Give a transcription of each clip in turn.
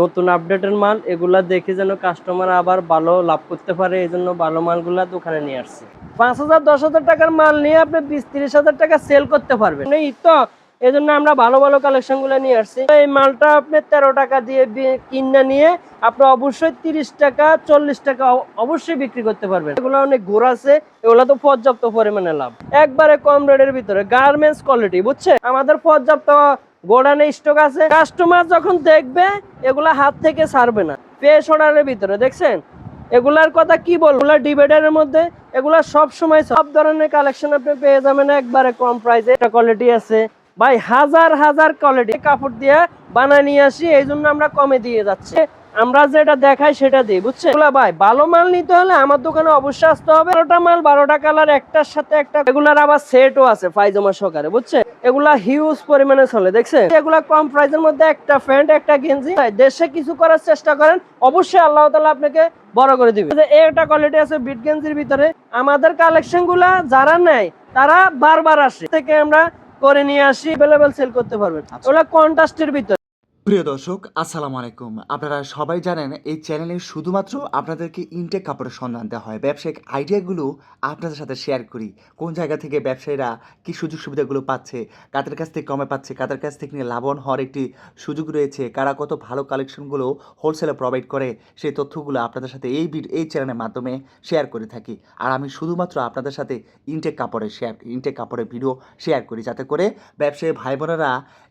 নতুন আপডেটের মাল এগুলা দেখে যেন কাস্টমার আবার ভালো লাভ করতে পারে এই জন্য ভালো মালগুলা দোকানে নিয়ে আসছি। পাঁচ হাজার, দশ হাজার টাকার মাল নিয়ে আপনি বিশ তিরিশ হাজার টাকা সেল করতে পারবেন। এই তো এই জন্য আমরা ভালো ভালো কালেকশনগুলো নিয়ে আসছি। এই মালটা আপনি তেরো টাকা দিয়ে কিনে নিয়ে আপনি অবশ্যই তিরিশ টাকা, চল্লিশ টাকা অবশ্যই বিক্রি করতে পারবেন। এগুলো অনেক ঘোর আছে, এগুলো তো পর্যাপ্ত পরিমাণে লাভ। একবারে কম রেটের ভিতরে গার্মেন্টস কোয়ালিটি বুঝছে আমাদের পর্যাপ্ত গোডানে স্টক আছে। কাস্টমার যখন দেখবে, এগুলা হাত থেকে ছাড়বে না। পেশ অর্ডারের ভিতরে, দেখছেন? এগুলার কথা কি বলব? এগুলা ডিভাইডারের মধ্যে, এগুলা সব সময় সব ধরনের কালেকশন আপনি পেয়ে যাবেন একবারে কম প্রাইসে এটা কোয়ালিটি আছে। ভাই, হাজার হাজার কোয়ালিটি কাপড় দিয়ে বানায় নিয়ে আসি, এই জন্য আমরা কমে দিয়ে যাচ্ছি। আমরা যেটা দেখাই সেটা দিই বুঝছেন? এগুলা ভাই ভালো মাল নিতে হলে আমার দোকানে অবশ্যই আসতে হবে। বারোটা মাল বারোটা কালার একটার সাথে একটা। এগুলার আবার সেটও আছে পায়জামা সহকারে বুঝছেন? এগুলা হিউজ পরিমাণে চলে দেখছেন? এগুলা কম প্রাইসের মধ্যে একটা প্যান্ট একটা গেঞ্জি। ভাই, দেশে কিছু করার চেষ্টা করেন অবশ্যই আল্লাহ তালা আপনাকে বড় করে দিবে। যে একটা কোয়ালিটি আছে বিট গেঞ্জির ভিতরে। আমাদের কালেকশনগুলা যারা নেয় তারা বারবার আসে। থেকে আমরা করে নিয়ে আসি অ্যাভেলেবেল সেল করতে পারবেন। ওগুলা কন্ট্রাস্টের ভিতরে। প্রিয় দর্শক, আসসালামু আলাইকুম। আপনারা সবাই জানেন, এই চ্যানেলে শুধুমাত্র আপনাদেরকে ইনটেক কাপড়ের সন্ধান দেওয়া হয়। ব্যবসায়িক আইডিয়াগুলো আপনাদের সাথে শেয়ার করি। কোন জায়গা থেকে ব্যবসায়ীরা কি সুযোগ সুবিধাগুলো পাচ্ছে, কাদের কাছ থেকে কমে পাচ্ছে, কাদের কাছ থেকে নিয়ে লাভবান হওয়ার একটি সুযোগ রয়েছে, কারা কত ভালো কালেকশনগুলো হোলসেলে প্রোভাইড করে, সেই তথ্যগুলো আপনাদের সাথে এই এই চ্যানেলের মাধ্যমে শেয়ার করে থাকি। আর আমি শুধুমাত্র আপনাদের সাথে ইনটেক কাপড়ের শেয়ার, ইনটেক কাপড়ের ভিডিও শেয়ার করি, যাতে করে ব্যবসায়ী ভাই বোনেরা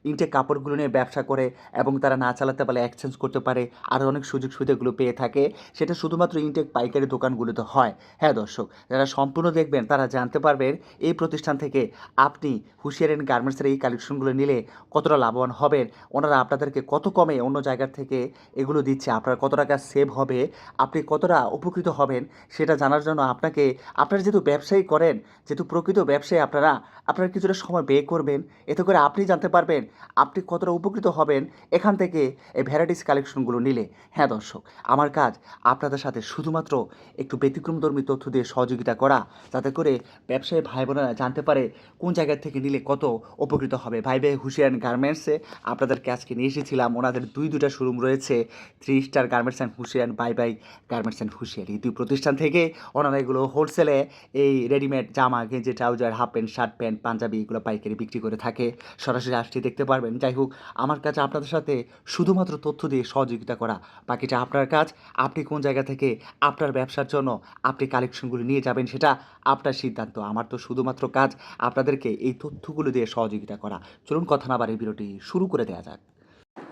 ইনটেক কাপড়গুলো নিয়ে ব্যবসা করে এবং তারা না চালাতে পারলে এক্সচেঞ্জ করতে পারে। আরও অনেক সুযোগ সুবিধাগুলো পেয়ে থাকে। সেটা শুধুমাত্র ইনটেক পাইকারি দোকানগুলোতে হয়। হ্যাঁ দর্শক, যারা সম্পূর্ণ দেখবেন, তারা জানতে পারবেন এই প্রতিষ্ঠান থেকে আপনি হুশিয়ার অ্যান্ড গার্মেন্টসের এই কালেকশনগুলো নিলে কতটা লাভবান হবেন। ওনারা আপনাদেরকে কত কমে অন্য জায়গার থেকে এগুলো দিচ্ছে, আপনার কত টাকা সেভ হবে, আপনি কতটা উপকৃত হবেন সেটা জানার জন্য আপনাকে, আপনারা যেহেতু ব্যবসায়ী করেন, যেহেতু প্রকৃত ব্যবসায়ী আপনারা আপনারা কিছুটা সময় ব্যয় করবেন। এতে করে আপনি জানতে পারবেন আপনি কতটা উপকৃত হবেন এখান থেকে এই ভ্যারাইটিস কালেকশনগুলো নিলে হ্যাঁ দর্শক, আমার কাজ আপনাদের সাথে শুধুমাত্র একটু ব্যতিক্রমধর্মী তথ্য দিয়ে সহযোগিতা করা, যাতে করে ব্যবসায়ী ভাই বোনেরা জানতে পারে কোন জায়গা থেকে নিলে কত উপকৃত হবে। ভাই ভাই হুশিয়ান গার্মেন্টসে আপনাদেরকে আজকে নিয়ে এসেছিলাম। ওনাদের দুই দুটা শোরুম রয়েছে থ্রি স্টার গার্মেন্টস অ্যান্ড হুশিয়ান বাই বাই গার্মেন্টস অ্যান্ড হুশিয়ান এই দুই প্রতিষ্ঠান থেকে ওনারা এগুলো হোলসেলে এই রেডিমেড জামা, গেঞ্জি trouser half pant shirt pant panjabi এগুলো পাইকারি বিক্রি করে থাকে। সরাসরি আসতে দেখতে পারবেন। যাই হোক, আমার কাছে আপনাদের সাথে শুধুমাত্র তথ্য দিয়ে সহযোগিতা করা। বাকিটা আপনার কাজ। আপনি কোন জায়গা থেকে আপনার ব্যবসার জন্য আপনি কালেকশনগুলো নিয়ে যাবেন সেটা আপনার সিদ্ধান্ত। আমার তো শুধুমাত্র কাজ আপনাদেরকে এই তথ্যগুলো দিয়ে সহযোগিতা করা। চলুন কথা না বাড়ি বিরতি শুরু করে দেওয়া যাক।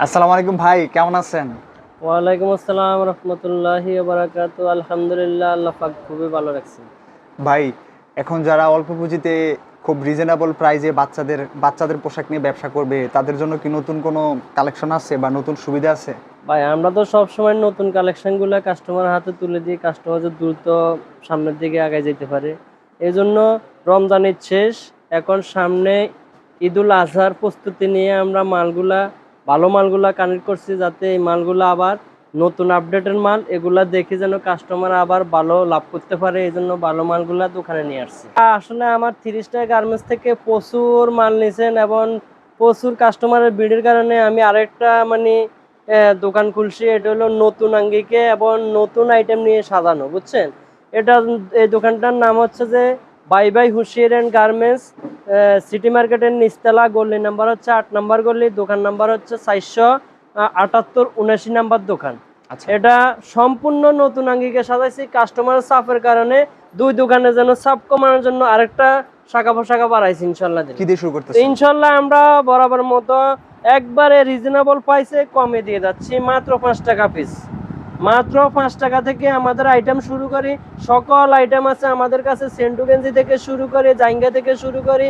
আসসালামু আলাইকুম ভাই কেমন আছেন? ওয়ালাইকুম আসসালাম রহমতুল্লাহি বারাকাতু আলহামদুলিল্লাহ আল্লাহ পাক খুবই ভালো রাখছেন। ভাই এখন যারা অল্প পুঁজিতে খুব রিজনেবল প্রাইসে বাচ্চাদের বাচ্চাদের পোশাক নিয়ে ব্যবসা করবে। তাদের জন্য কি নতুন কোনো কালেকশন আছে বা নতুন সুবিধা আছে? ভাই, আমরা তো সব সময় নতুন কালেকশনগুলো কাস্টমার হাতে তুলে দিয়ে কাস্টমার দ্রুত সামনের দিকে আগায় যেতে পারে। এই জন্য রমজানের শেষ, এখন সামনে ঈদুল আজহার প্রস্তুতি নিয়ে আমরা মালগুলা, ভালো মালগুলা কানেক্ট করছি যাতে এই মালগুলা আবার নতুন আপডেটের মাল এগুলা দেখে যেন কাস্টমার আবার ভালো লাভ করতে পারে এই জন্য ভালো মালগুলা দোকানে নিয়ে আসছে। আসলে আমার স্টার গার্মেন্টস থেকে প্রচুর মাল নিছেন এবং প্রচুর কাস্টমারের ভিড়ের কারণে আমি আরেকটা মানে দোকান খুলছি, এটা হলো নতুন আঙ্গিকে এবং নতুন আইটেম নিয়ে সাজানো, বুঝছেন? এটা, এই দোকানটার নাম হচ্ছে যে বাই বাই হুশিয়ার অ্যান্ড গার্মেন্টস সিটি মার্কেটের নিচতলা গল্লি নাম্বার হচ্ছে আট নাম্বার গল্লি দোকান নাম্বার হচ্ছে চারশো। আটাত্তর উনাশি নাম্বার দোকান। আচ্ছা। এটা সম্পূর্ণ নতুন আঙ্গিকে সাজাইছি কাস্টমার চাপের কারণে দুই দোকানে যেন চাপ কমানোর জন্য আরেকটা শাখা পোশাখা বাড়াইছি ইনশাল্লাহ কি দিয়ে শুরু তো ইনশাল্লাহ আমরা বরাবর মতো একবারে রিজনেবল প্রাইসে কমে দিয়ে যাচ্ছি মাত্র পাঁচ টাকা পিস মাত্র পাঁচ টাকা থেকে আমাদের আইটেম শুরু করি। সকল আইটেম আছে আমাদের কাছে, সেন্টু গেঞ্জি থেকে শুরু করি, জাইঙ্গা থেকে শুরু করি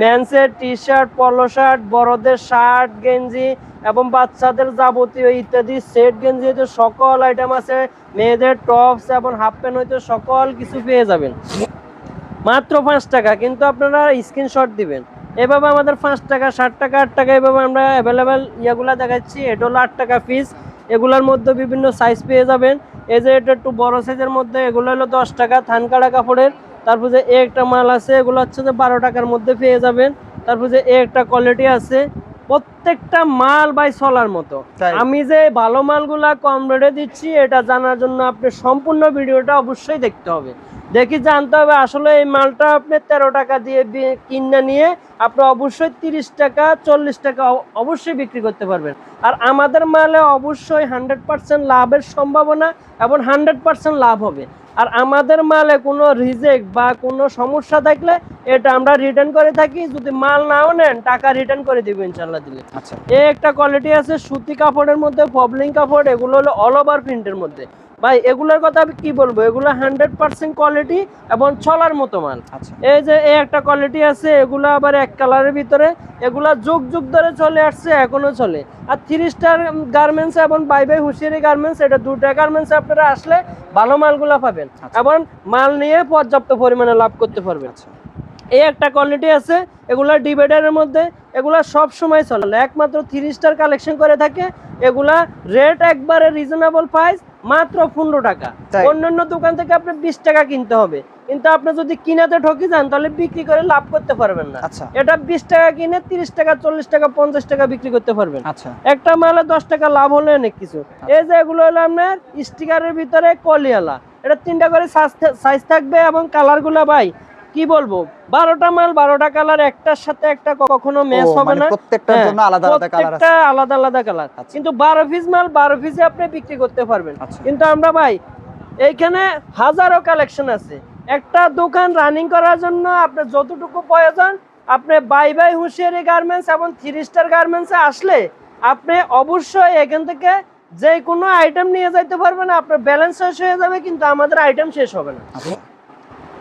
ম্যান্সের টি শার্ট পলো শার্ট বড়দের শার্ট গেঞ্জি এবং বাচ্চাদের যাবতীয় ইত্যাদি সেট গেঞ্জি হইতে সকল আইটেম আছে। মেয়েদের টপস এবং হাফ প্যান্ট হইতে সকল কিছু পেয়ে যাবেন। মাত্র পাঁচ টাকা, কিন্তু আপনারা স্ক্রিনশট দিবেন। এভাবে আমাদের পাঁচ টাকা, ষাট টাকা, আট টাকা এভাবে আমরা অ্যাভেলেবেল ইয়েগুলা দেখাচ্ছি। এটা হলো আট টাকা পিস এগুলোর মধ্যে বিভিন্ন সাইজ পেয়ে যাবেন। এই যে এটা একটু বড়ো সাইজের মধ্যে এগুলো হলো দশ টাকা থানকাড়া কাপড়ের। তারপর যে এ একটা মাল আছে এগুলো হচ্ছে যে বারো টাকার মধ্যে পেয়ে যাবেন। তারপর যে এ একটা কোয়ালিটি আছে। প্রত্যেকটা মাল বাই চলার মতো। আমি যে ভালো মালগুলা কম রেটে দিচ্ছি এটা জানার জন্য আপনি সম্পূর্ণ ভিডিওটা অবশ্যই দেখতে হবে। দেখি জানতে হবে আসলে এই মালটা আপনি তেরো টাকা দিয়ে কিনে নিয়ে আপনি অবশ্যই তিরিশ টাকা চল্লিশ টাকা অবশ্যই বিক্রি করতে পারবেন। আর আমাদের মালে অবশ্যই হান্ড্রেড পার্সেন্ট লাভের সম্ভাবনা এবং হান্ড্রেড পার্সেন্ট লাভ হবে। আর আমাদের মালে কোনো রিজেক্ট বা কোনো সমস্যা থাকলে এটা আমরা রিটার্ন করে থাকি। যদি মাল নাও নেন টাকা রিটার্ন করে দিব ইনশাল্লাহ দিলে। আচ্ছা। এ একটা কোয়ালিটি আছে সুতি কাপড়ের মধ্যে পবলিং কাপড় এগুলো হলো অল ওভার প্রিন্টের মধ্যে। ভাই এগুলোর কথা আমি কি বলব? এগুলো হান্ড্রেড পার্সেন্ট কোয়ালিটি এবং চলার মতো মাল। আচ্ছা। এই যে এই একটা কোয়ালিটি আছে এগুলো আবার এক কালারের ভিতরে। এগুলা যুগ যুগ ধরে চলে আসছে এখনও চলে। আর থ্রি স্টার গার্মেন্টস এবং বাই বাই হুশিয়ারি গার্মেন্টস এটা দুটা গার্মেন্টস আপনারা আসলে ভালো মালগুলা পাবেন আচ্ছা। এবং মাল নিয়ে পর্যাপ্ত পরিমাণে লাভ করতে পারবেন। আচ্ছা। এই একটা কোয়ালিটি আছে এগুলা ডিভাইডারের মধ্যে এগুলা সব সময় চলে। একমাত্র থ্রি স্টার কালেকশন করে থাকে এগুলা রেট একবারে রিজনেবল প্রাইস মাত্র পনেরো টাকা। অন্যান্য দোকান থেকে আপনি বিশ টাকা কিনতে হবে। কিন্তু আপনি যদি কিনাতে ঠকি যান তাহলে বিক্রি করে লাভ করতে পারবেন না। আচ্ছা। এটা বিশ টাকা কিনে তিরিশ টাকা চল্লিশ টাকা পঞ্চাশ টাকা বিক্রি করতে পারবেন। আচ্ছা। একটা মালে দশ টাকা লাভ হলে অনেক কিছু। এই যে এগুলো হলো আপনার স্টিকারের ভিতরে কলিয়ালা। এটা তিনটা করে সাইজ থাকবে এবং কালারগুলো ভাই কি বলব? বারোটা মাল বারোটা কালার একটার সাথে একটা কখনো ম্যাচ হবে মানে না। প্রত্যেকটার হ্যাঁ, জন্য আলাদা আলাদা কালার আছে। প্রত্যেকটা আলাদা আলাদা কালার আচ্ছা। কিন্তু বারো পিস মাল বারো পিসে আপনি বিক্রি করতে পারবেন। আচ্ছা। কিন্তু আমরা ভাই এইখানে হাজারো কালেকশন আছে। একটা দোকান রানিং করার জন্য আপনার যতটুকু প্রয়োজন আপনি বাই বাই হুঁশিয়ারি গার্মেন্টস এবং থ্রি স্টার গার্মেন্টসে আসলে আপনি অবশ্যই এখান থেকে যে কোনো আইটেম নিয়ে যাইতে পারবেন আপনার ব্যালেন্স শেষ হয়ে যাবে কিন্তু আমাদের আইটেম শেষ হবে না। আচ্ছা।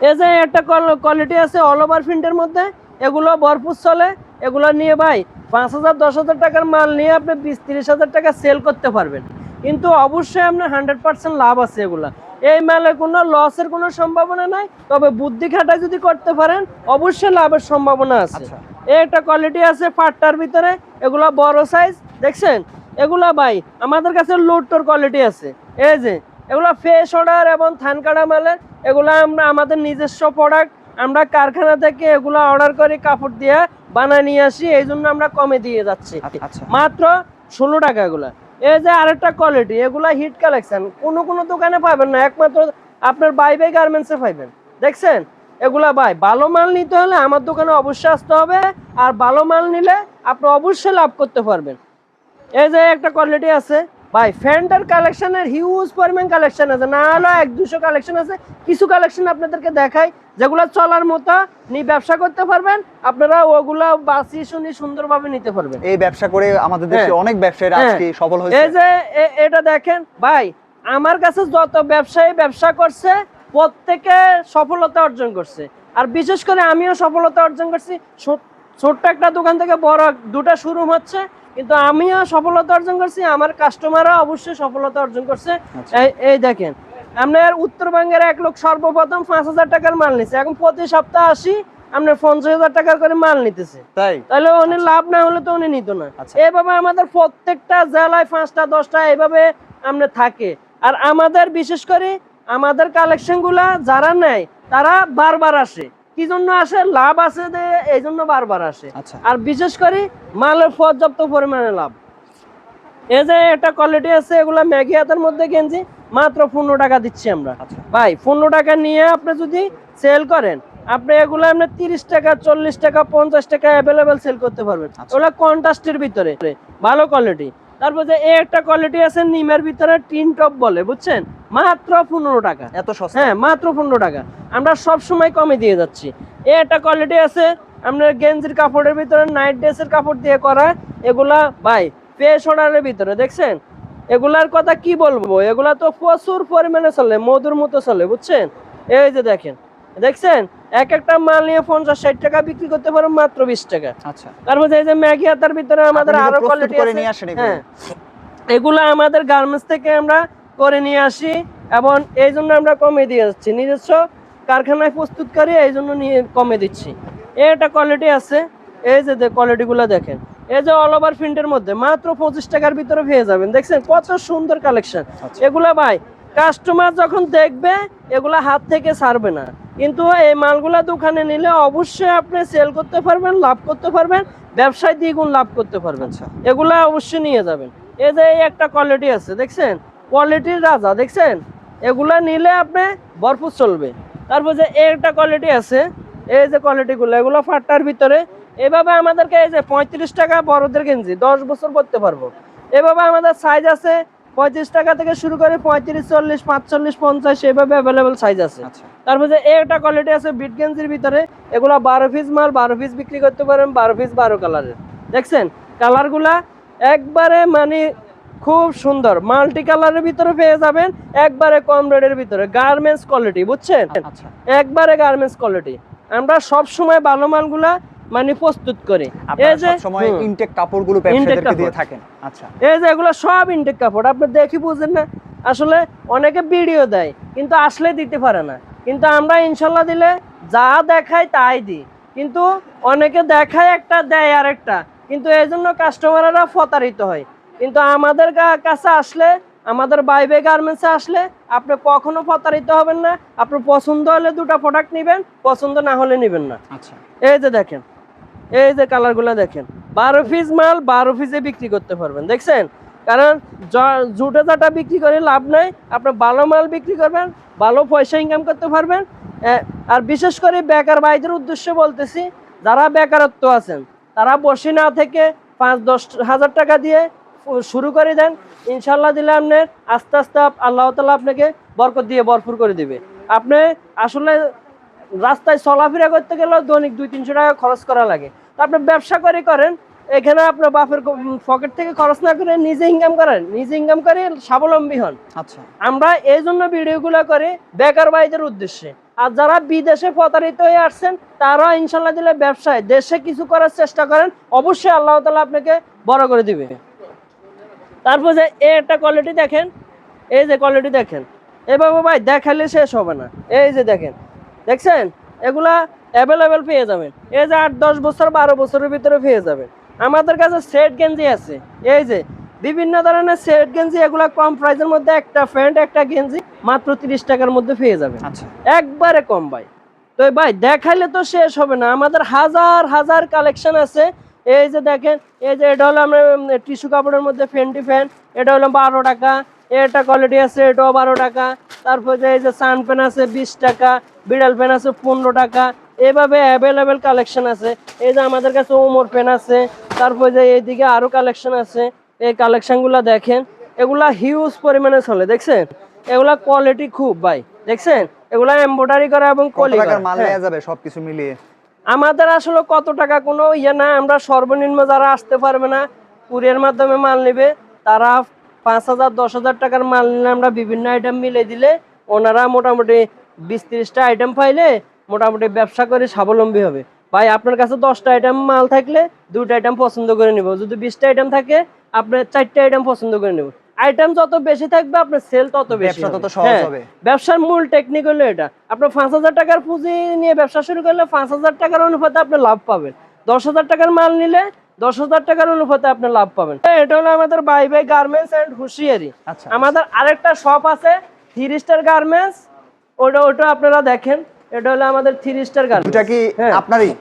এই যে একটা কোয়ালিটি আছে অল ওভার প্রিন্টের মধ্যে এগুলো ভরপুর চলে এগুলো নিয়ে ভাই পাঁচ হাজার দশ হাজার টাকার মাল নিয়ে আপনি বিশ তিরিশ হাজার টাকা সেল করতে পারবেন। কিন্তু অবশ্যই আপনার হান্ড্রেড পার্সেন্ট লাভ আছে এগুলা। এই মালে কোনো লসের কোনো সম্ভাবনা নাই তবে বুদ্ধি খাটায় যদি করতে পারেন অবশ্যই লাভের সম্ভাবনা আছে। আচ্ছা। এই একটা কোয়ালিটি আছে পাটটার ভিতরে এগুলা বড় সাইজ দেখছেন? এগুলা ভাই আমাদের কাছে লোডটোর কোয়ালিটি আছে। এই যে এগুলা ফ্রেশ অর্ডার এবং থান কাটা মালের এগুলা আমরা আমাদের নিজস্ব প্রোডাক্ট আমরা কারখানা থেকে এগুলা অর্ডার করে কাপড় দিয়ে বানায় নিয়ে আসি এই জন্য আমরা কমে দিয়ে যাচ্ছি। আচ্ছা মাত্র ষোলো টাকা এগুলো। এই যে আরেকটা কোয়ালিটি এগুলা হিট কালেকশন কোনো কোনো দোকানে পাবেন না একমাত্র আপনার বাই বাই গার্মেন্টসে পাইবেন। দেখছেন? এগুলা বাই ভালো মাল নিতে হলে আমার দোকানে অবশ্যই আসতে হবে আর ভালো মাল নিলে আপনি অবশ্যই লাভ করতে পারবেন। এই যে একটা কোয়ালিটি আছে ভাই ফ্যান্টার কালেকশনের হিউজ পরিমাণ কালেকশন আছে। না হলো এক দুশো কালেকশন আছে। কিছু কালেকশন আপনাদেরকে দেখাই যেগুলো চলার মতো। নিয়ে ব্যবসা করতে পারবেন আপনারা ওগুলা বাসি শুনি সুন্দরভাবে নিতে পারবেন। এই ব্যবসা করে আমাদের দেশে হ্যাঁ। অনেক ব্যবসায়ীরা হ্যাঁ। আজকে সফল এই যে এটা দেখেন ভাই আমার কাছে যত ব্যবসায়ী ব্যবসা করছে প্রত্যেকে সফলতা অর্জন করছে। আর বিশেষ করে আমিও সফলতা অর্জন করছি। ছোট্ট একটা দোকান থেকে বড় দুটা শুরু হচ্ছে। কিন্তু আমিও সফলতা অর্জন করছি আমার কাস্টমাররা অবশ্যই সফলতা অর্জন করছে। আচ্ছা। এই- দেখেন আপনার উত্তরবঙ্গের এক লোক সর্বপ্রথম পাঁচ হাজার টাকার মাল নিচ্ছে এখন প্রতি সপ্তাহে আসি আপনার পঞ্চাশ হাজার টাকার করে মাল নিতেছে। তাই? তাহলে উনি লাভ না হলে তো উনি নিত না। আচ্ছা। এইভাবে আমাদের প্রত্যেকটা জেলায় পাঁচটা দশটা এইভাবে আমরা থাকে। আর আমাদের বিশেষ করে আমাদের কালেকশনগুলা যারা নেয় তারা বারবার আসে। কি জন্য আসে? লাভ আছে যে এই জন্য বারবার আসে। আচ্ছা। আর বিশেষ করে মালের পর্যাপ্ত পরিমাণে লাভ। এই যে একটা কোয়ালিটি আছে এগুলা ম্যাগি হাতের মধ্যে গেঞ্জি মাত্র পনেরো টাকা দিচ্ছি আমরা। আচ্ছা। ভাই পনেরো টাকা নিয়ে আপনি যদি সেল করেন আপনি এগুলো আপনি তিরিশ টাকা চল্লিশ টাকা পঞ্চাশ টাকা অ্যাভেলেবেল সেল করতে পারবেন। আচ্ছা। ওগুলো কন্ট্রাস্টের ভিতরে। ভালো কোয়ালিটি তারপর যে একটা কোয়ালিটি আছে নিমের ভিতরে টিন টপ বলে বুঝছেন? মাত্র পনেরো টাকা। এত সস্তা? হ্যাঁ মাত্র পনেরো টাকা। আমরা সব সময় কমে দিয়ে যাচ্ছি। এই একটা কোয়ালিটি আছে আপনার গেঞ্জির কাপড়ের ভিতরে নাইট ড্রেসের কাপড় দিয়ে করা এগুলা ভাই পেশ অর্ডারের ভিতরে দেখছেন? এগুলার কথা কি বলব? এগুলা তো প্রচুর পরিমাণে চলে মধুর মতো চলে বুঝছেন? এই যে দেখেন দেখছেন? এক একটা মাল নিয়ে পঞ্চাশ ষাট টাকা বিক্রি করতে পারো মাত্র বিশ টাকা। আচ্ছা। তারপর যে এই যে ম্যাগি হাতার ভিতরে আমাদের আরও কোয়ালিটি? হ্যাঁ। এগুলো আমাদের গার্মেন্টস থেকে আমরা করে নিয়ে আসি এবং এই জন্য আমরা কমে দিয়ে যাচ্ছি। নিজস্ব কারখানায় প্রস্তুত করি এই জন্য নিয়ে কমে দিচ্ছি। একটা কোয়ালিটি আছে। এই যে কোয়ালিটিগুলো দেখেন। এই যে অল ওভার প্রিন্টের মধ্যে মাত্র পঁচিশ টাকার ভিতরে পেয়ে যাবেন। দেখছেন? কত সুন্দর কালেকশন আচ্ছা। এগুলা ভাই কাস্টমার যখন দেখবে এগুলা হাত থেকে ছাড়বে না। কিন্তু এই মালগুলা দোকানে নিলে অবশ্যই আপনি সেল করতে পারবেন লাভ করতে পারবেন ব্যবসায় দ্বিগুণ লাভ করতে পারবেন। আচ্ছা। এগুলা অবশ্যই নিয়ে যাবেন। এই যে এই একটা কোয়ালিটি আছে দেখছেন? কোয়ালিটির রাজা দেখছেন? এগুলা নিলে আপনি ভরপুর চলবে। তারপর যে একটা কোয়ালিটি আছে এই যে কোয়ালিটিগুলো এগুলো ফাটটার ভিতরে এভাবে আমাদেরকে এই যে পঁয়ত্রিশ টাকা বড়দের গেঞ্জি দশ বছর করতে পারব। এভাবে আমাদের সাইজ আছে পঁয়ত্রিশ টাকা থেকে শুরু করে পঁয়ত্রিশ চল্লিশ পাঁচচল্লিশ পঞ্চাশ এভাবে অ্যাভেলেবেল সাইজ আছে। আচ্ছা। তারপর যে একটা কোয়ালিটি আছে বিট গেঞ্জির ভিতরে। এগুলো বারো পিস মাল বারো পিস বিক্রি করতে পারেন বারো পিস বারো কালারের দেখছেন? কালারগুলা একবারে মানে খুব সুন্দর। মাল্টি কালারের ভিতরে পেয়ে যাবেন একবারে কম রেটের ভিতরে। গার্মেন্টস কোয়ালিটি বুঝছেন? আচ্ছা। একবারে গার্মেন্টস কোয়ালিটি আমরা সব সময় ভালো মালগুলা মানে প্রস্তুত করি। আপনারা সব সময় ইনটেক কাপড়গুলো ব্যবসায়ীদেরকে দিয়ে। থাকেন। আচ্ছা। এই যে এগুলো সব ইনটেক কাপড়। আপনি দেখি বুঝেন না আসলে অনেকে ভিডিও দেয় কিন্তু আসলে দিতে পারে না। কিন্তু আমরা ইনশাল্লাহ দিলে যা দেখাই তাই দিই। কিন্তু অনেকে দেখায় একটা দেয় আর একটা কিন্তু এই জন্য কাস্টমাররা প্রতারিত হয়। কিন্তু আমাদের কাছে আসলে আমাদের বাইবে গার্মেন্টসে আসলে আপনি কখনো প্রতারিত হবেন না। আপনার পছন্দ হলে দুটো প্রোডাক্ট নেবেন পছন্দ না হলে নেবেন না। আচ্ছা। এই যে দেখেন এই যে কালারগুলো দেখেন, বারো পিস মাল বারো পিসে বিক্রি করতে পারবেন, দেখছেন? কারণ জুটে জাটা বিক্রি করে লাভ নাই, আপনি ভালো মাল বিক্রি করবেন, ভালো পয়সা ইনকাম করতে পারবেন। আর বিশেষ করে বেকার ভাইদের উদ্দেশ্যে বলতেছি, যারা বেকারত্ব আছেন, তারা বসে না থেকে পাঁচ, দশ হাজার টাকা দিয়ে শুরু করে দেন। ইনশাল্লাহ দিলে আপনার আস্তে আস্তে আল্লাহ তালা আপনাকে বরকত দিয়ে ভরপুর করে দিবে। আপনি আসলে রাস্তায় চলাফেরা করতে গেলেও দৈনিক দুই, তিনশো টাকা খরচ করা লাগে। আপনি ব্যবসা করে করেন এখানে আপনার বাপের পকেট থেকে খরচ না করে নিজে ইনকাম করেন নিজে ইনকাম করে স্বাবলম্বী হন। আচ্ছা। আমরা এই জন্য ভিডিওগুলো করি বেকার ভাইদের উদ্দেশ্যে। আর যারা বিদেশে প্রতারিত হয়ে আসছেন তারা ইনশাল্লাহ দিলে ব্যবসায় দেশে কিছু করার চেষ্টা করেন অবশ্যই আল্লাহ তালা আপনাকে বড় করে দিবে। তারপর যে একটা কোয়ালিটি দেখেন এই যে কোয়ালিটি দেখেন। এভাবে ভাই দেখালে শেষ হবে না। এই যে দেখেন দেখছেন? এগুলা অ্যাভেলেবেল পেয়ে যাবেন। এই যে আট দশ বছর বারো বছরের ভিতরে পেয়ে যাবেন। আমাদের কাছে সেট গেঞ্জি আছে। এই যে বিভিন্ন ধরনের সেট গেঞ্জি এগুলা কম প্রাইসের মধ্যে একটা প্যান্ট একটা গেঞ্জি মাত্র তিরিশ টাকার মধ্যে পেয়ে যাবেন। আচ্ছা। একবারে কম ভাই। তো ভাই দেখাইলে তো শেষ হবে না। আমাদের হাজার হাজার কালেকশন আছে। এই যে দেখেন এই যে এটা হলো আমরা টিস্যু কাপড়ের মধ্যে ফেন্টি ফ্যান এটা হলো বারো টাকা। এটা কোয়ালিটি আছে এটাও বারো টাকা। তারপর যে এই যে সান পেন আছে বিশ টাকা বিড়াল পেন আছে পনেরো টাকা। এভাবে অ্যাভেলেবেল কালেকশন আছে। এই যে আমাদের কাছে ওমর পেন আছে তারপর যে এইদিকে আরও কালেকশন আছে। এই কালেকশনগুলো দেখেন এগুলা হিউজ পরিমাণে চলে দেখছেন? এগুলা কোয়ালিটি খুব ভাই দেখছেন? এগুলা এমব্রয়ডারি করা এবং কলি। মাল হ্যাঁ। নেওয়া যাবে সবকিছু মিলিয়ে? আমাদের আসলে কত টাকা কোনো ইয়ে না আমরা সর্বনিম্ন যারা আসতে পারবে না কুরিয়ার মাধ্যমে মাল নেবে তারা পাঁচ হাজার দশ হাজার টাকার মাল নিলে আমরা বিভিন্ন আইটেম মিলে দিলে ওনারা মোটামুটি বিশ তিরিশটা আইটেম পাইলে মোটামুটি ব্যবসা করে স্বাবলম্বী হবে। ভাই আপনার কাছে দশটা আইটেম মাল থাকলে দুইটা আইটেম পছন্দ করে নিব। যদি বিশটা আইটেম থাকে আপনার চারটা আইটেম পছন্দ করে নেব। আইটেম যত বেশি থাকবে আপনার সেল তত বেশি তত সহজ হ্যাঁ। হবে। ব্যবসার মূল টেকনিক হলো এটা। আপনার পাঁচ হাজার টাকার পুঁজি নিয়ে ব্যবসা শুরু করলে পাঁচ হাজার টাকার অনুপাতে আপনি লাভ পাবেন। দশ হাজার টাকার মাল নিলে দশ হাজার টাকার অনুপাতে আপনি লাভ পাবেন। এটা হলো আমাদের বাই বাই গার্মেন্টস অ্যান্ড হুঁশিয়ারি। আচ্ছা। আমাদের আরেকটা শপ আছে থ্রি স্টার গার্মেন্টস ওটা ওটা আপনারা দেখেন এটা হলো আমাদের থ্রি স্টার গার্মেন্টস কি হ্যাঁ। আপনারই?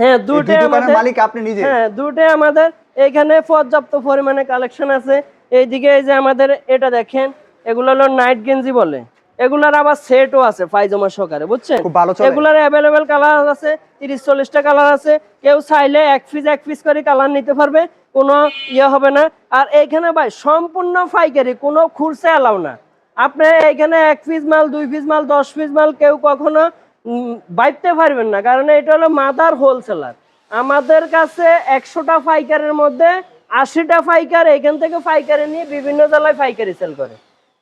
হ্যাঁ দুটো আমাদের মালিক আপনি নিজে? হ্যাঁ দুটো আমাদের। এখানে পর্যাপ্ত পরিমাণে কালেকশন আছে। এইদিকে এই যে আমাদের এটা দেখেন এগুলো হলো নাইট গেঞ্জি বলে। এগুলার আবার সেটও আছে পায়জামা সহকারে বুঝছেন? এগুলার অ্যাভেলেবেল কালার আছে তিরিশ চল্লিশটা কালার আছে। কেউ চাইলে এক পিস এক পিস করে কালার নিতে পারবে কোনো ইয়ে হবে না। আর এইখানে ভাই সম্পূর্ণ পাইকারি কোনো খুরসে এলাও না। আপনি এখানে এক পিস মাল দুই পিস মাল দশ পিস মাল কেউ কখনো বাইতে পারবেন না। কারণ এটা হলো মাদার হোলসেলার আমাদের কাছে একশোটা পাইকারের মধ্যে আশিটা পাইকার এখান থেকে পাইকারি নিয়ে বিভিন্ন জেলায় পাইকারি সেল করে।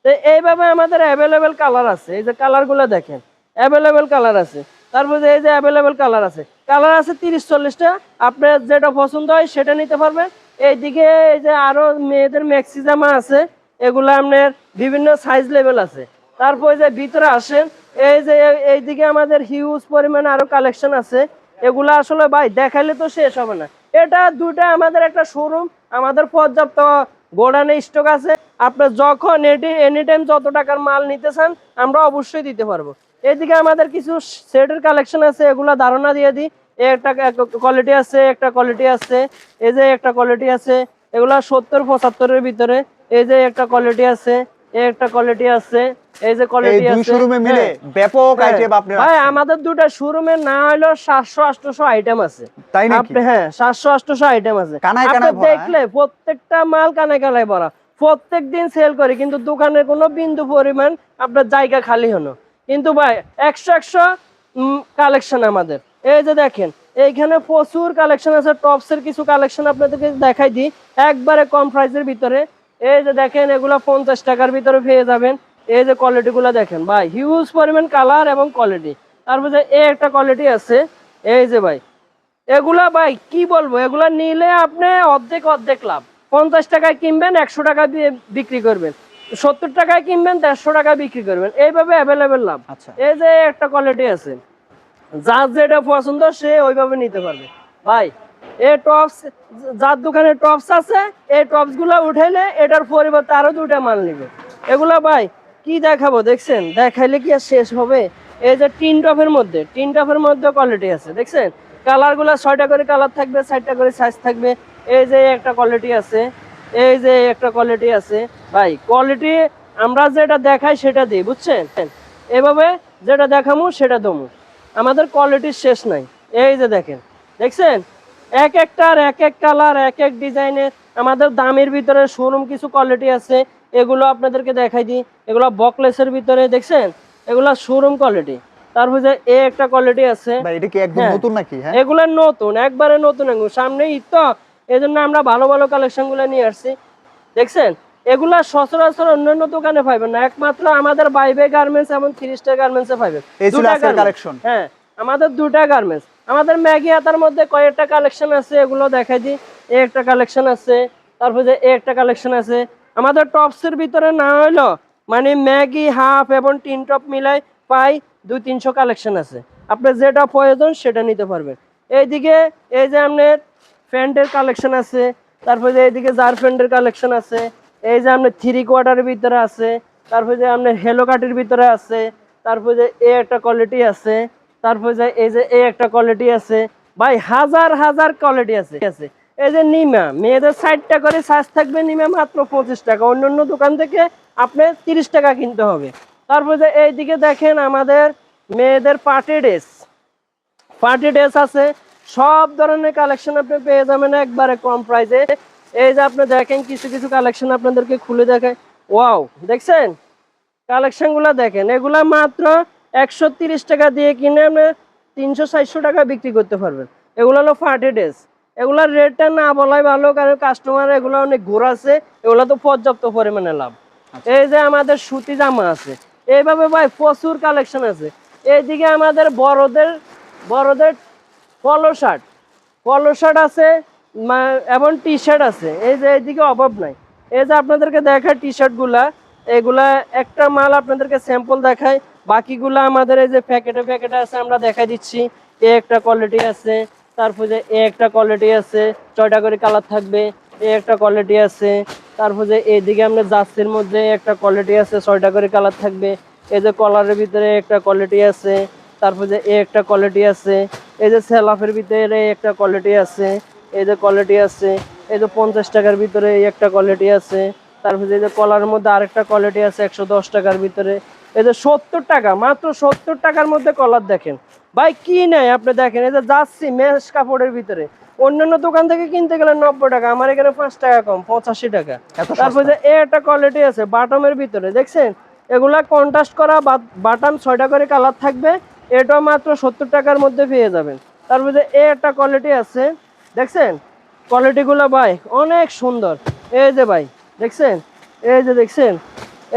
তো এইভাবে আমাদের অ্যাভেলেবেল কালার আছে। এই যে কালারগুলো দেখেন অ্যাভেলেবেল কালার আছে। তারপরে এই যে অ্যাভেলেবেল কালার আছে কালার আছে তিরিশ চল্লিশটা। আপনার যেটা পছন্দ হয় সেটা নিতে পারবেন। এইদিকে এই যে আরও মেয়েদের ম্যাক্সি জামা আছে, এগুলো আপনার বিভিন্ন সাইজ লেভেল আছে। তারপরে যে ভিতরে আসেন, এই যে এই- এইদিকে আমাদের হিউজ পরিমাণ আরও কালেকশন আছে। এগুলো আসলে ভাই দেখাইলে তো শেষ হবে না। এটা দুটা আমাদের একটা শোরুম আমাদের পর্যাপ্ত গোডানে স্টক আছে। আপনার যখন এটি এনি টাইম যত টাকার মাল নিতে চান আমরা অবশ্যই দিতে পারব। এদিকে আমাদের কিছু সেটের কালেকশন আছে, এগুলো ধারণা দিয়ে দিই। একটা কোয়ালিটি আছে, একটা কোয়ালিটি আছে। এই যে একটা কোয়ালিটি আছে, এগুলা সত্তর, পঁচাত্তরের ভিতরে। এই যে একটা কোয়ালিটি আছে একটা কোয়ালিটি আছে এই যে এই কোয়ালিটি দুই শোরুমে মিলে হ্যাঁ। ব্যাপক। আইটেম আপনি ভাই আমাদের দুটা শোরুমে না হলেও সাতশো আটশো আইটেম আছে। তাই নাকি? আপনি সাতশো আটশো আইটেম আছে। কানায় কানায় ভরা, দেখলে প্রত্যেকটা মাল কানায় কানায় ভরা। প্রত্যেক দিন সেল করি কিন্তু দোকানের কোনো বিন্দু পরিমাণ আপনার জায়গা খালি হলো কিন্তু ভাই একশো একশো কালেকশন আমাদের। এই যে দেখেন এইখানে প্রচুর কালেকশন আছে। টপসের কিছু কালেকশন আপনাদেরকে দেখাই দিই। একবারে কম প্রাইসের ভিতরে এই যে দেখেন এগুলো পঞ্চাশ টাকার ভিতরে পেয়ে যাবেন। এই যে কোয়ালিটি গুলো দেখেন ভাই হিউজ পরিমাণ কালার এবং কোয়ালিটি তারপরে এই একটা কোয়ালিটি আছে এই যে ভাই এগুলা ভাই কি বলব এগুলা নিলে আপনি অর্ধেক অর্ধেক লাভ। পঞ্চাশ টাকায় কিনবেন একশো টাকা দিয়ে বিক্রি করবেন। সত্তর টাকায় কিনবেন দেড়শো টাকায় বিক্রি করবেন। এইভাবে অ্যাভেলেবেল লাভ। আচ্ছা। এই যে একটা কোয়ালিটি আছে। যার যেটা পছন্দ সে ওইভাবে নিতে পারবে। ভাই এই টপস যার দোকানে টপস আছে, এই টপসগুলা উঠাইলে এটার পরিবর্তে আরও দুটা মাল নিবে। এগুলা ভাই, কি দেখাবো দেখছেন? দেখাইলে কি আর শেষ হবে? এই যে টিন টপের মধ্যে, টিন টপের মধ্যে কোয়ালিটি আছে, দেখছেন? কালারগুলা ছয়টা করে কালার থাকবে, চারটা করে সাইজ থাকবে। এই যে একটা কোয়ালিটি আছে, এই যে একটা কোয়ালিটি আছে। ভাই কোয়ালিটি আমরা যেটা দেখাই সেটা দিই, বুঝছেন? এভাবে যেটা দেখামু সেটা দমু। আমাদের কোয়ালিটির শেষ নাই। এই যে দেখেন, দেখছেন? এক একটার এক এক কালার এক এক ডিজাইনের আমাদের দামের ভিতরে শোরুম কিছু কোয়ালিটি আছে এগুলো আপনাদেরকে দেখাই দিই। এগুলো বকলেসের ভিতরে দেখছেন? এগুলো শোরুম কোয়ালিটি তারপর যে এ একটা কোয়ালিটি আছে। এটা কি একদম হ্যাঁ। নতুন নাকি? হ্যাঁ। এগুলা নতুন একবারে নতুন সামনে ঈদ তো এই জন্য আমরা ভালো ভালো কালেকশনগুলো নিয়ে আসছি। দেখছেন? এগুলা সচরাচর অন্যান্য দোকানে পাইবেন না। একমাত্র আমাদের বাইবে গার্মেন্টস এবং থ্রি স্টার গার্মেন্টসে পাইবেন। এই ছিল আজকের কালেকশন হ্যাঁ আমাদের দুটা গার্মেন্টস আমাদের ম্যাগি হাতার মধ্যে কয়েকটা কালেকশন আছে, এগুলো দেখাই দিই। এ একটা কালেকশন আছে, তারপর যে এ একটা কালেকশন আছে। আমাদের টপসের ভিতরে না হইল মানে ম্যাগি হাফ এবং টিন টপ মিলাই পাই দুই তিনশো কালেকশন আছে। আপনার যেটা প্রয়োজন সেটা নিতে পারবেন। এইদিকে এই যে আপনার প্যান্টের কালেকশন আছে, তারপরে যে এইদিকে জার প্যান্টের কালেকশন আছে, এই যে আপনার থ্রি কোয়ার্টারের ভিতরে আছে, তারপরে যে আপনার হেলো কাটের ভিতরে আছে, তারপরে যে এ একটা কোয়ালিটি আছে তারপরে যে এই যে এই একটা কোয়ালিটি আছে, ভাই হাজার হাজার কোয়ালিটি আছে, ঠিক আছে? এই যে নিমা, মেয়েদের ষাটটা করে সাইজ থাকবে নিমা মাত্র পঁচিশ টাকা। অন্য অন্য দোকান থেকে আপনি তিরিশ টাকা কিনতে হবে। তারপরে যে এইদিকে দেখেন আমাদের মেয়েদের পার্টি ড্রেস পার্টি ড্রেস আছে, সব ধরনের কালেকশন আপনি পেয়ে যাবেন একবারে কম প্রাইসে এই যে আপনি দেখেন কিছু কিছু কালেকশন আপনাদেরকে খুলে দেখায় ওয়াও দেখছেন? কালেকশনগুলা দেখেন, এগুলা মাত্র একশো তিরিশ টাকা দিয়ে কিনে আপনি তিনশো চারশো টাকা বিক্রি করতে পারবেন। এগুলো হলো পার্টি ডেজ এগুলার রেটটা না বলাই ভালো কারণ কাস্টমার এগুলো অনেক ঘোরাছে এগুলো তো পর্যাপ্ত পরিমাণে লাভ। এই যে আমাদের সুতি জামা আছে এইভাবে ভাই প্রচুর কালেকশন আছে। এইদিকে আমাদের বড়দের বড়দের পলো শার্ট পলো শার্ট আছে এবং টি শার্ট আছে। এই যে এইদিকে অভাব নাই। এই যে আপনাদেরকে দেখায় টি শার্টগুলা এগুলা একটা মাল আপনাদেরকে স্যাম্পল দেখায় বাকিগুলা আমাদের এই যে প্যাকেটে প্যাকেটে আছে আমরা দেখাই দিচ্ছি এ একটা কোয়ালিটি আছে তারপর যে এ একটা কোয়ালিটি আছে ছয়টা করে কালার থাকবে এ একটা কোয়ালিটি আছে তারপর যে এইদিকে আপনার জার্সির মধ্যে একটা কোয়ালিটি আছে ছয়টা করে কালার থাকবে এই যে কলারের ভিতরে একটা কোয়ালিটি আছে তারপর যে এ একটা কোয়ালিটি আছে এই যে সেলাফের ভিতরে একটা কোয়ালিটি আছে এই যে কোয়ালিটি আছে এই যে পঞ্চাশ টাকার ভিতরে একটা কোয়ালিটি আছে তারপর এই যে কলার মধ্যে আরেকটা কোয়ালিটি আছে একশো দশ টাকার ভিতরে এই যে সত্তর টাকা মাত্র সত্তর টাকার মধ্যে কলার দেখেন। ভাই কি নেই আপনি দেখেন এই যে যাচ্ছি মেশ কাপড়ের ভিতরে। অন্যান্য দোকান থেকে কিনতে গেলে নব্বই টাকা আমার এখানে পাঁচ টাকা কম পঁচাশি টাকা। তারপর যে এ একটা কোয়ালিটি আছে বাটমের ভিতরে দেখছেন? এগুলা কন্ট্রাস্ট করা বাটাম ছয়টা করে কালার থাকবে এটাও মাত্র সত্তর টাকার মধ্যে পেয়ে যাবেন। তারপর যে এ একটা কোয়ালিটি আছে দেখছেন? কোয়ালিটিগুলো ভাই অনেক সুন্দর। এই যে ভাই দেখছেন? এই যে দেখছেন?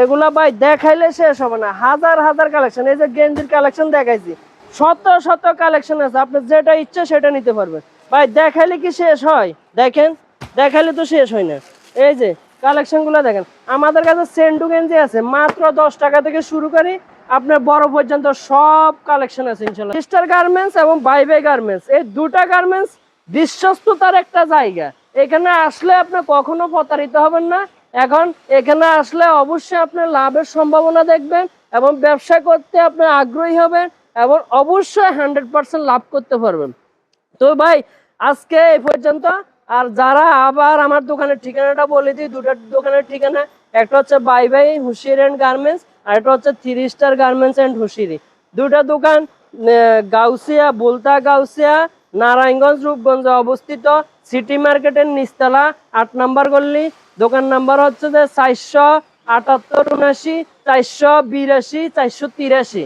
এগুলা ভাই দেখাইলে শেষ হবে না। হাজার হাজার কালেকশন এই যে গেঞ্জির কালেকশন দেখাইছি, শত শত কালেকশন আছে, আপনি যেটা ইচ্ছে সেটা নিতে পারবেন। ভাই, দেখাইলে কি শেষ হয়? দেখেন, দেখাইলে তো শেষ হয় না। এই যে কালেকশনগুলো দেখেন, আমাদের কাছে সেন্টু গেঞ্জি আছে, মাত্র দশ টাকা থেকে শুরু করি আপনার বড় পর্যন্ত সব কালেকশন আছে ইনশাল্লাহ সিস্টার গার্মেন্টস এবং বাই বাই গার্মেন্টস এই দুটা গার্মেন্টস বিশ্বস্ততার একটা জায়গা। এখানে আসলে আপনি কখনো প্রতারিত হবেন না। এখন এখানে আসলে অবশ্যই আপনার লাভের সম্ভাবনা দেখবেন এবং ব্যবসা করতে আপনি আগ্রহী হবেন এবং অবশ্যই হান্ড্রেড পার্সেন্ট লাভ করতে পারবেন। তো ভাই, আজকে এই পর্যন্ত। আর যারা আবার আমার দোকানের ঠিকানাটা বলে দিই, দুটো দোকানের ঠিকানা। একটা হচ্ছে বাই বাই হুশিয়ার অ্যান্ড গার্মেন্টস আর একটা হচ্ছে থ্রি স্টার গার্মেন্টস অ্যান্ড হুশিয়ারি। দুটা দোকান গাউসিয়া, বুলতা গাউসিয়া, নারায়ণগঞ্জ, রূপগঞ্জে অবস্থিত। সিটি মার্কেটের নিচতলা, আট নাম্বার গল্লি দোকান নাম্বার হচ্ছে যে চারশো আটাত্তর উনাশি চারশো বিরাশি চারশো তিরাশি।